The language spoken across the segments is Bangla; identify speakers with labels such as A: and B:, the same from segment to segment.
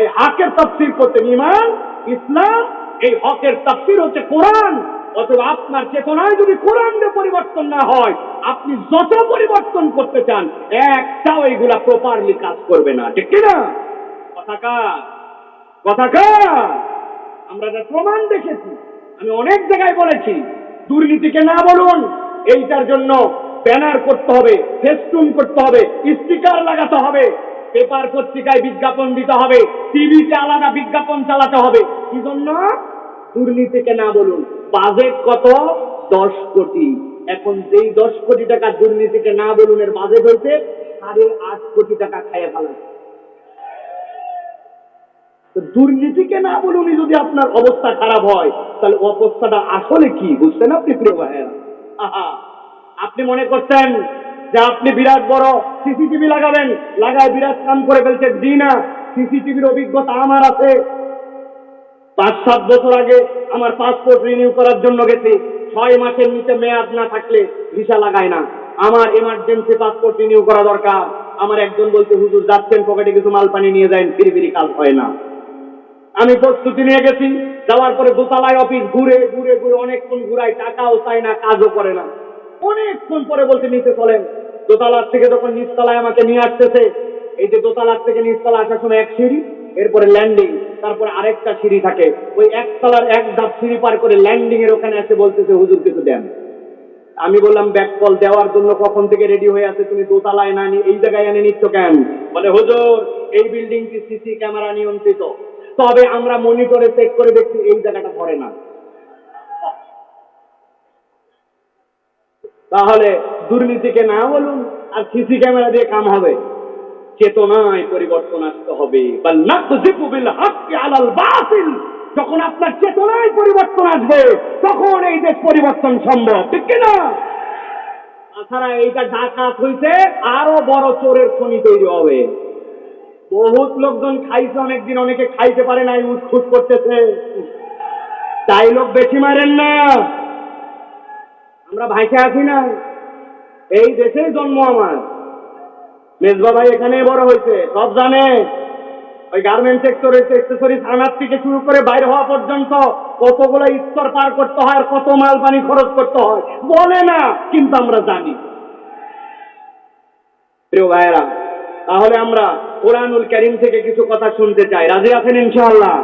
A: এই হকের তাফসীর করতেন ইমান, ইসলাম, এই হকের তাফসীর হচ্ছে কোরআন। অথবা আপনার চেতনায় যদি কোরআনে পরিবর্তন না হয়, আপনি যত পরিবর্তন করতে চান, একটাও এইগুলা প্রপারলি কাজ করবে না। ঠিক কিনা? কথা কার? আমরা তার প্রমাণ দেখেছি, আমি অনেক জায়গায় বলেছি, দুর্নীতিকে না বলুন, এইটার জন্য ব্যানার করতে হবে, ফেস্টুন করতে হবে, স্টিকার লাগাতে হবে। পেপার পত্রিকায় বিজ্ঞাপন দিতে হবে, টিভিতে আলাদা বিজ্ঞাপন চালাতে হবে। কি জন্য দুর্নীতিকে না বলুন বাজেট কত? দশ কোটি। এখন যেই দশ কোটি টাকা দুর্নীতিকে না বলুন, এর বাজেট হয়েছে সাড়ে আট কোটি টাকা খাইয়ে তো দুর্নীতিকে না বলুন যদি আপনার অবস্থা খারাপ হয়, তাহলে অবস্থাটা আসলে কি? বুঝছেন আপনি প্রিয় ভাইয়েরা? আহা! আপনি মনে করছেন যে আপনি বিরাট বড় সিসিটিভি লাগাবেন, লাগায় বিরাট কাম করে ফেলছেন জি না সিসিটিভির অভিজ্ঞতা আমার আছে। পাঁচ, সাত বছর আগে আমার পাসপোর্ট রিনিউ করার জন্য গেছি। ছয় মাসের নিচে মেয়াদ না থাকলে ভিসা লাগায় না। আমার এমার্জেন্সি পাসপোর্ট রিনিউ করা দরকার। আমার একজন বলতে হুজুর, যাচ্ছেন পকেটে কিছু মাল পানি নিয়ে যায় ফিরি ফিরি কাজ হয় না। আমি প্রস্তুতি নিয়ে গেছি। যাওয়ার পরে দোতলায় অফিস ঘুরে ঘুরে ঘুরে অনেকক্ষণ ঘুরায়, টাকাও চাই না, কাজও করে না। অনেকক্ষণ পরে বলতে নিচে চলেন। দোতলার থেকে যখন নিচতলায় আমাকে নিয়ে আসতেছে, এই যে দোতলার থেকে নিচতলা আসার সময় এক সিঁড়ি, এরপরে ল্যান্ডিং তারপরে আরেকটা সিঁড়ি থাকে। ওই একতলার এক ধাপ সিঁড়ি পার করে ল্যান্ডিং এর ওখানে এসে বলতেছে, হুজুর, কিছু দেন। আমি বললাম, ব্যাক কল দেওয়ার জন্য কখন থেকে রেডি হয়ে আছে? তুমি দোতলায় না এই জায়গায় এনে নিচ্ছ কেন? বলে, হুজুর, এই বিল্ডিংটি সিসি ক্যামেরা নিয়ন্ত্রিত। তবে আমরা মনিটরে চেক করে দেখছি, এই জায়গাটা ভরে না। তাহলে দুর্নীতিকে না বলুন, আর সিসি ক্যামেরা দিয়ে কাম হবে। চেতনায় পরিবর্তন আসতে হবে যখন আপনার চেতনায় পরিবর্তন আসবে, তখন এই দেশ পরিবর্তন সম্ভব, ঠিক কি না তাছাড়া এইটা ডাকাত হইতে আরও বড় চোরের খনি তৈরি হবে। বহুত লোকজন খাইছে, অনেকদিন অনেকে খাইতে পারে নাই উৎখুট করতেছে। তাই লোক বেশি মারেন না। আমরা ভাইকে আছি না? এই দেশেই জন্ম আমার। মেজবা ভাই এখানে বড় হয়েছে, সব জানে। ওই গার্মেন্ট সেক্টরে এক্সেসরি থানার থেকে শুরু করে বাইরে হওয়া পর্যন্ত কতগুলো স্তর পার করতে হয় আর কত মাল পানি খরচ করতে হয়, বলে না, কিন্তু আমরা জানি। প্রিয় ভাইয়েরা, তাহলে আমরা কোরআনুল করিম থেকে কিছু কথা শুনতে চাই। রাজি আছেন ইনশাআল্লাহ?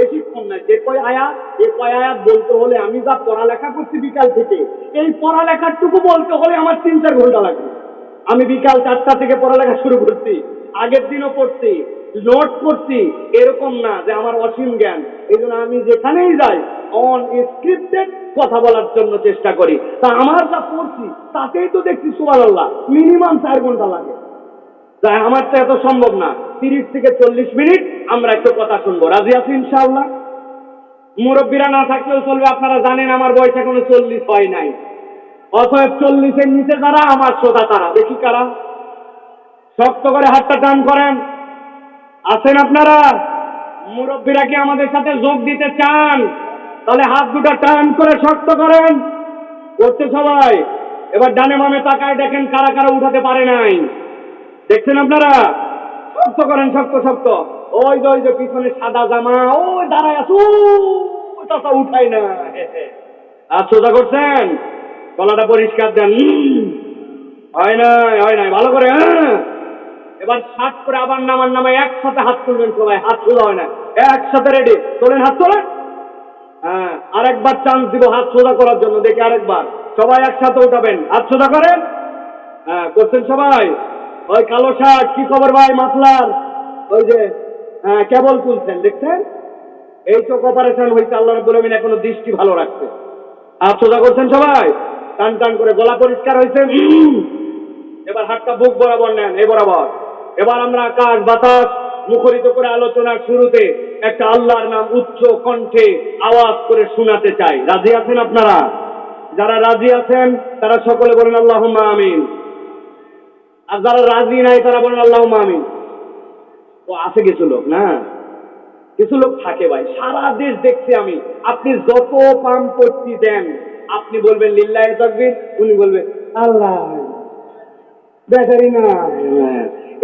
A: বেশিক্ষণ না যে কয় আয়াত এ কয় আয়াত বলতে হলে আমি যা পড়ালেখা করছি বিকাল থেকে, এই পড়ালেখাটুকু বলতে হলে আমার তিন চার ঘণ্টা লাগবে। আমি বিকাল চারটা থেকে পড়ালেখা শুরু করছি, আগের দিনও পড়ছি নোট করছি, এরকম না যে আমার অসীম জ্ঞান। এই জন্য আমি যেখানেই যাই অন স্ক্রিপ্টেড কথা বলার জন্য চেষ্টা করি। তা আমার যা পড়ছি, তাতেই তো দেখছি আল্লাহ মিনিমাম চার ঘণ্টা লাগে। তাই আমার তো এত সম্ভব না। তিরিশ থেকে চল্লিশ মিনিট আমরা একটু কথা শুনব। রাজি আছি ইনশাআল্লাহ? মুরব্বীরা না থাকলেও চলবে, আপনারা জানেন আমার বয়স এখনও চল্লিশ হয় নাই। অতএব চল্লিশের নিচে তারা আমার শ্রোতা তারা। দেখি কারা? শক্ত করে হাতটা টান করেন। আছেন আপনারা? মুরব্বীরা কি আমাদের সাথে যোগ দিতে চান? তাহলে হাত দুটো টান করে শক্ত করেন। করছে সবাই। এবার ডানে বামে তাকায় দেখেন কারা কারা উঠাতে পারে নাই। দেখছেন আপনারা? শক্ত করেন, শক্ত শক্ত। ওই যে ওই যে, পিছনে সাদা জামা, ওই দাঁড়ায় ওটা তো উঠাই না। আর সোজা করছেন? গলাটা পরিষ্কার দেন। হয় নাই হয় নাই। ভালো করে হ্যাঁ। এবার শার্ট করে আবার নামার নামে একসাথে হাত তুলবেন সবাই। হাত সোজা হয় না। একসাথে রেডি তোলেন, হাত তোলেন। হ্যাঁ আরেকবার চান্স দিব হাত সোজা করার জন্য। দেখি আরেকবার। সবাই একসাথে উঠাবেন। হাত সোজা করেন। হ্যাঁ করছেন সবাই? ওই কালো শার্ট, কি খবর ভাই মাফলার? ওই যে হ্যাঁ কেবল তুলছেন, দেখছেন? এই চোখ অপারেশন হয়েছে, আল্লাহ রব্বুল আমিন এখনও দৃষ্টি ভালো রাখছে। আর সোজা করছেন সবাই? টান টান করে গলা পরিষ্কার হয়েছে এবার হাতটা বুক বরাবর নেন এ বরাবর। এবার আমরা আকাশ বাতাস মুখরিত করে আলোচনার শুরুতে একটা আল্লাহর নাম উচ্চ কণ্ঠে আওয়াজ করে শোনাতে চাই। রাজি আছেন আপনারা? যারা রাজি আছেন, তারা সকলে বলেন আল্লাহ আমিন। আর যারা রাজি নাই তারা বলেন আল্লাহ আমিন। তো আছে কিছু লোক, না? কিছু লোক থাকে ভাই, সারা দেশ দেখছি আমি, আপনি যত পাম করছি দেন, আপনি বলবেন, লিল্লাহ তকবীর, উনি বলবেন আল্লাহ ব্যাটারি না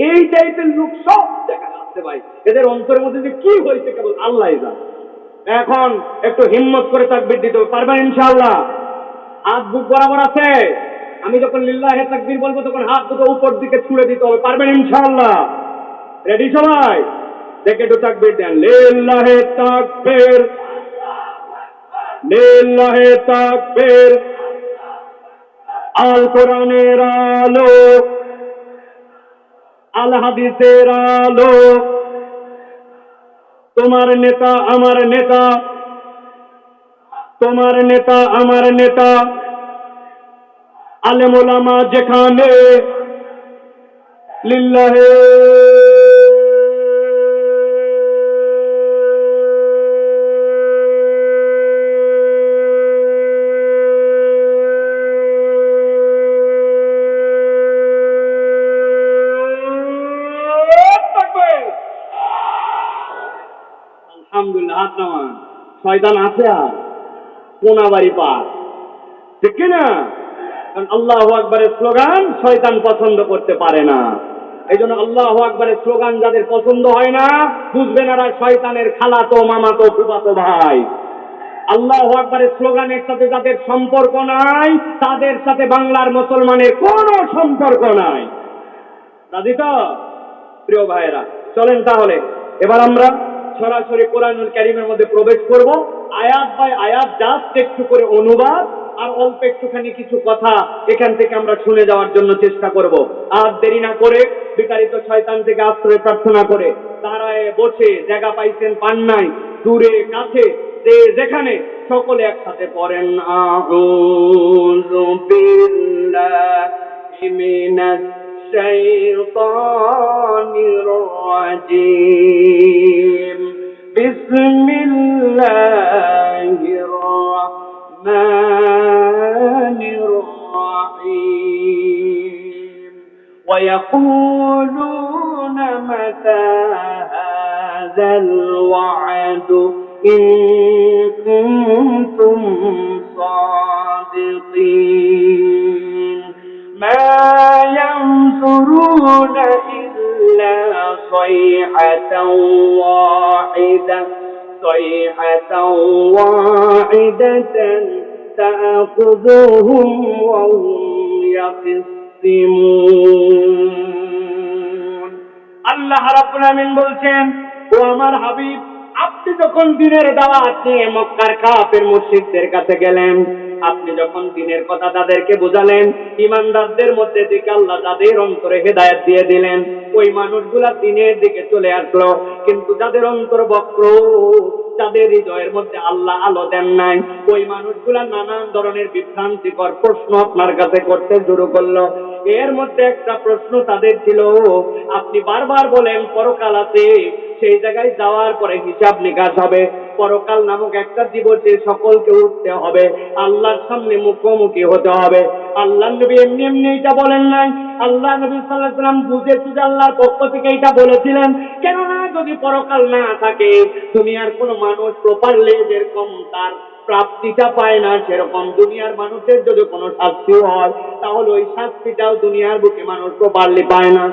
A: এই টাইপের লোক সব দেখা যাচ্ছে ভাই, এদের অন্তরের মধ্যে যে কি হয়েছে কেবল আল্লাহ জানে। এখন একটু হিম্মত করে তাকবির দিতে পারবেন ইনশাআল্লাহ? হাত বুক বরাবর আছে? আমি যখন লিল্লাহে তাকবীর বলব, তখন হাত দুটো উপর দিকে ছুড়ে দিতে হবে। পারবেন ইনশাআল্লাহ? রেডি সবাই? দেখে একটু তাকবীর দেন। লিল্লাহে তাকবীর। লিল্লাহে তাকবীর। আল কোরআনের আলো। আল হাদিসের আলো। তোমার নেতা আমার নেতা। তোমার নেতা আমার নেতা। আলেমোলামা যেখানে লিল্লাহে। আলহামদুলিল্লাহ হাত নামান। শয়তান আছে আর কোনাবাড়ি পার। ঠিক না কারণ আল্লাহ আকবরের স্লোগান শয়তান পছন্দ করতে পারে না। এই জন্য আল্লাহ আকবরের স্লোগান যাদের পছন্দ হয় না বুঝবেন এরা শয়তানের খালাতো, মামাতো, ফুফাতো ভাই। আল্লাহ আকবরের স্লোগানের সাথে যাদের সম্পর্ক নাই, তাদের সাথে বাংলার মুসলমানের কোনো সম্পর্ক নাই। রাজি তো? প্রিয় ভাইয়েরা, চলেন তাহলে। এবার আমরা সরাসরি কোরআনুল ক্যারিমের মধ্যে প্রবেশ করব। আয়াত বাই আয়াত, জাস্ট একটু করে অনুবাদ। আর অল্প একটুখানি কিছু কথা এখান থেকে আমরা শুনে যাওয়ার জন্য চেষ্টা করব। আর দেরি না করে বিতাড়িত শয়তান থেকে আশ্রয় প্রার্থনা করে, তারায় বসে জায়গা পাইছেন পান নাই দূরে, কাছে যেখানে সকলে একসাথে পড়েন। আউযু বিল্লাহি মিনাশ শাইতানির বিসমিল্লাহির الرحمن الرحيم. ويقولون متى هذا الوعد إن كنتم صادقين. ما ينظرون إلا صيحة واحدة صيحة واحدة تأخذهم وهم يخصمون আল্লাহ রাব্বুল আমিন বলছেন ও আমার হাবিব আপনি যখন দিনের দাওয়াত নিয়ে মক্কার কাফের মুশরিকদের কাছে গেলেন, আপনি যখন দিনের কথা তাদেরকে বোঝালেন, ইমানদারদের মধ্যে দিকে আল্লাহ তাদের অন্তরে হেদায়েত দিয়ে দিলেন। ওই মানুষগুলা দিনের দিকে চলে আসলো, কিন্তু যাদের অন্তর বক্র, যাদের হৃদয়ের মধ্যে আল্লাহ আলো দেন নাই, ওই মানুষগুলা নানান ধরনের বিভ্রান্তিকর প্রশ্ন আপনার কাছে করতে শুরু করল। এর মধ্যে একটা প্রশ্ন তাদের ছিল, আপনি বারবার বলেন, পরকাল আছে সেই জায়গায় যাওয়ার পরে হিসাব নিকাশ হবে। পরকাল নামক একটা দিবসে সকলকে উঠতে হবে। আল্লাহর সামনে মুখোমুখি হতে হবে। আল্লাহ নবী এমনি এমনি এটা বলেন নাই। আল্লাহ নবী সাল্লাহ সাল্লাম বুঝে সুঝে আল্লাহর পক্ষ থেকে এটা বলেছিলেন। কেননা যদি পরকাল না থাকে, দুনিয়ার কোনো মানুষ প্রপারলি যেরকম তার প্রাপ্তিটা পায় না, সেরকম দুনিয়ার মানুষের যদি কোনো শাস্তি হয়, তাহলে ওই শাস্তিটাও দুনিয়ার বুকে মানুষ প্রপারলি পায় না।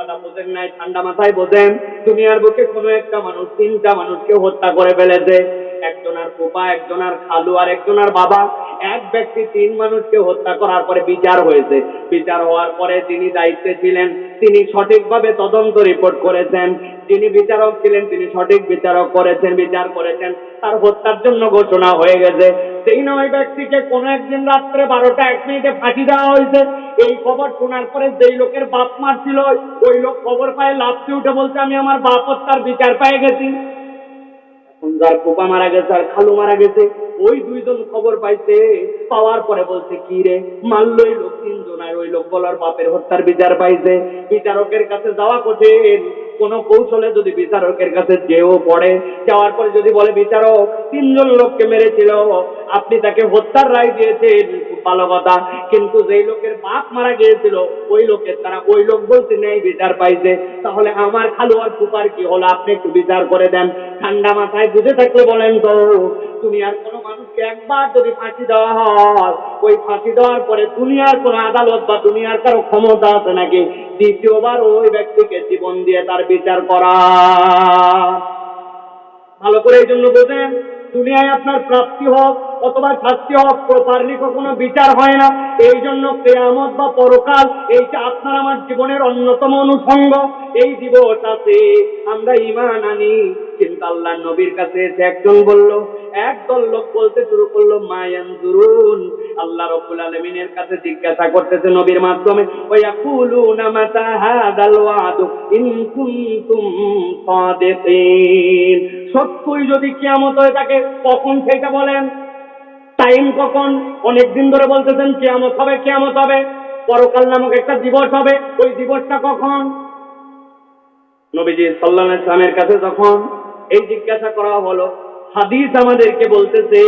A: কথাটা বোঝেন নাই, ঠান্ডা মাথায় বোঝেন। দুনিয়ার বুকে কোনো একটা মানুষ, তিনটা মানুষকে হত্যা করে ফেলেছে। একজনার ফুপা একজনার খালু আর একজনার বাবা। এক ব্যক্তি তিন মানুষকে হত্যা করার পরে বিচার হয়েছে। বিচার হওয়ার পরে যিনি দায়িত্বে ছিলেন, তিনি সঠিকভাবে তদন্ত রিপোর্ট করেছেন। যিনি বিচারক ছিলেন, তিনি সঠিক বিচারক করেছেন, বিচার করেছেন। তার হত্যার জন্য ঘোষণা হয়ে গেছে। সেই নয় ব্যক্তিকে কোনো একদিন রাত্রে বারোটা, এক মিনিটে ফাঁসি দেওয়া হয়েছে। এই খবর শোনার পরে যেই লোকের বাপ মারছিল, ওই লোক খবর পায় লাফতে উঠে বলছে, আমি আমার বাপ হত্যার বিচার পেয়ে গেছি। যার পোপা মারা গেছে, আর খালু মারা গেছে, ওই দুইজন খবর পাইছে, পাওয়ার পরে বলছে, কি রে? মারলো এই লোক তিনজন আর ওই লোক বলার বাপের হত্যার বিচার পাইছে। বিচারকের কাছে যাওয়া কঠিন। কোন কৌশলে যদি বিচারকের কাছে যেও পড়ে, যাওয়ার পরে যদি বলে, বিচারক, তিনজন লোককে মেরেছিল, আপনি তাকে হত্যার রায় দিয়েছেন। ভালো কথা। কিন্তু যেই লোকের বাপ মারা গিয়েছিল, ওই লোকের তারা ওই লোক বলতে নেই, বিচার পাইছে। তাহলে আমার খালু আর ফুপার কি হলো? আপনি একটু বিচার করে দেন। ঠান্ডা মাথায় বুঝে থাকলে বলেন তো দুনিয়ার কোনো মানুষকে একবার যদি ফাঁসি দেওয়া হয়, ওই ফাঁসি দেওয়ার পরে দুনিয়ার কোনো আদালত বা দুনিয়ার কারও ক্ষমতা আছে নাকি? দ্বিতীয়বার ওই ব্যক্তিকে জীবন দিয়ে তার বিচার করা। ভালো করে এই জন্য বোঝেন, দুনিয়ায় আপনার প্রাপ্তি হোক অথবা শাস্তি প্রপারলি কখনো বিচার হয় না। এই জন্য কেয়ামত বা পরকাল এইটা আপনার আমার জীবনের অন্যতম অনুষঙ্গ। এই দিবসটাতে আমরা ইমান আনি। কিন্তু আল্লাহ নবীর কাছে এসে একজন বলল একদল লোক বলতে শুরু করল, মায়ান দুরুন আল্লাহ রব্বুল আলমিনের কাছে জিজ্ঞাসা করতেছে নবীর মাধ্যমে ওয়াকুলুনা মাতা হাদাল ওয়াদু ইন কুনতুম সাদিকিন? সত্যই যদি কিয়ামত হয়ে থাকে কখন সেটা বলেন। টাইম কখন? অনেক দিন ধরে বলতেছেন কিয়ামত হবে কিয়ামত হবে। পরকাল নামক একটা দিবস হবে। ওই দিবসটা কখন? নবীজি সাল্লাহ ইসলামের কাছে যখন এই জিজ্ঞাসা করা হলো, হাদিস আমাদেরকে বলতেছে,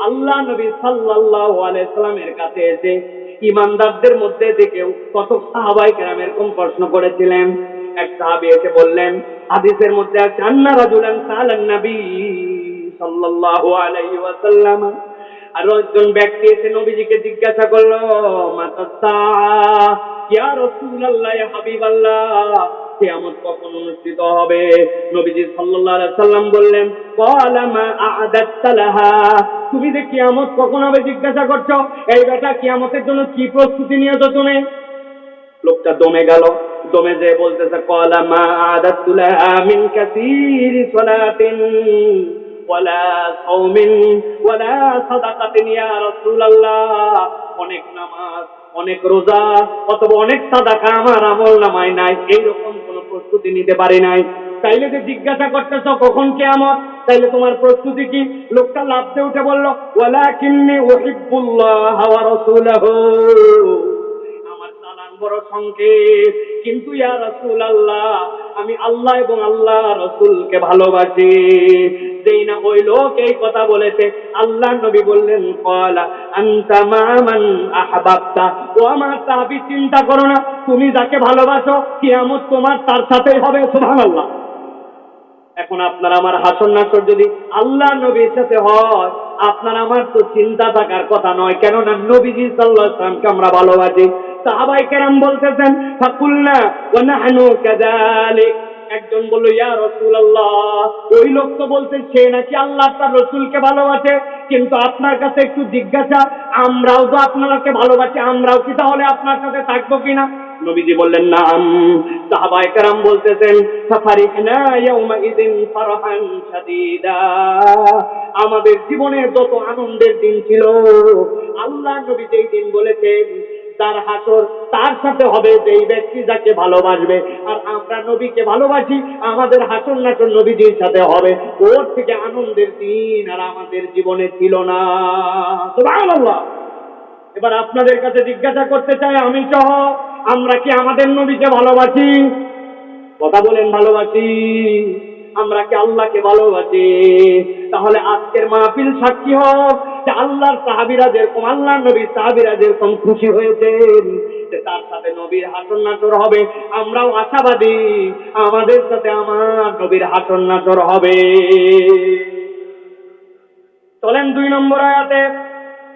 A: আল্লাহ নবী সাল্লাহ আলাইসালামের কাছে এসে ইমানদারদের মধ্যে থেকেও কত সাহাবাই কেরাম এরকম প্রশ্ন করেছিলেন, এক সাহাবি এসে বললেন, হাদিসের মধ্যে আছে, আন্না রাজুলান সালান নবী সাল্লাল্লাহু আলাইহি ওয়াসাল্লাম আর একজন ব্যক্তি এসে নবীজিকে জিজ্ঞাসা করল অনুষ্ঠিত হবে? নবীজি সাল্লাম বললেন মা তুমি যে কিয়ামত কখন হবে জিজ্ঞাসা করছ? এই বেটা কিয়ামতের জন্য কি প্রস্তুতি নিয়েছো তুমি? লোকটা দমে গেল, দমে যে বলতেছে, ক্বালা মা আ'দাত্তু লাহা মিন সালাতিন। অনেক নামাজ, অনেক রোজা, অথবা অনেক সাদাকা আমার আমল নামায় নাই। এইরকম প্রস্তুতি নিতে নাই। তাইলে যে জিজ্ঞাসা করতেছ, কখন কেয়ামত? তাইলে তোমার প্রস্তুতি কি? লোকটা লাভতে উঠে বলল ওয়ালা কিন্নি ওহিবুল্লাহ ওয়া আমার চালান বড় সংকেত। কিন্তু ইয়া রাসূল আল্লাহ আমি আল্লাহ এবং আল্লাহ রসুলকে ভালোবাসি। যেই না ওই লোক এই কথা বলেছে। আল্লাহ নবী বললেন, কলা আন্তা মামান আহবাবতা। ও আমার সাহাবী, চিন্তা করো না, তুমি যাকে ভালোবাসো, কিয়ামত তোমার তার সাথেই হবে, সুবহানাল্লাহ। এখন আপনার আমার হাসন নাসর যদি আল্লাহ নবীর সাথে হয়, আপনার আমার তো চিন্তা থাকার কথা নয়। কেননা নবীজি সাল্লাহ সাল্লামকে আমরা ভালোবাসি। সাহাবাই কেরাম বলতেছেন ফাকুল্লা ওয়া নাহনু কাযালিক। একজন বলল, ইয়া রাসূলুল্লাহ। ওই লোক তো বলতে সে নাকি আল্লাহ তার রসুলকে ভালোবাসে। কিন্তু আপনার কাছে একটু জিজ্ঞাসা, আমরাও তো আপনাকে ভালোবাসি, আমরাও কি তাহলে আপনার সাথে থাকব কিনা? নবীজি বললেন, নাম। সাহাবায়ে কেরাম বলতেছেন শাদীদা। আমাদের জীবনে যত আনন্দের দিন ছিল, আল্লাহ নবী যেই দিন বলেছেন তার হাসর তার সাথে হবে যেই ব্যক্তি যাকে ভালোবাসবে। আর আমরা নবীকে ভালোবাসি, আমাদের হাসর নাসর নবীজির সাথে হবে। ওর থেকে আনন্দের দিন আর আমাদের জীবনে ছিল না। এবার আপনাদের কাছে জিজ্ঞাসা করতে চাই আমি সহ, আমরা কি আমাদের নবীকে ভালোবাসি? কথা বলেন, ভালোবাসি। আমরা কি আল্লাহকে ভালোবাসি? তাহলে আজকের মাহফিল সাক্ষী হোক যে আল্লাহর সাহাবিরা যেরকম আল্লাহ নবীর সাহাবিরা যেরকম খুশি হয়েছেন তার সাথে নবীর হাসন নাচর হবে। আমরাও আশাবাদী, আমাদের সাথে আমার নবীর হাসন নাচর হবে। চলেন দুই নম্বর আয়াতে।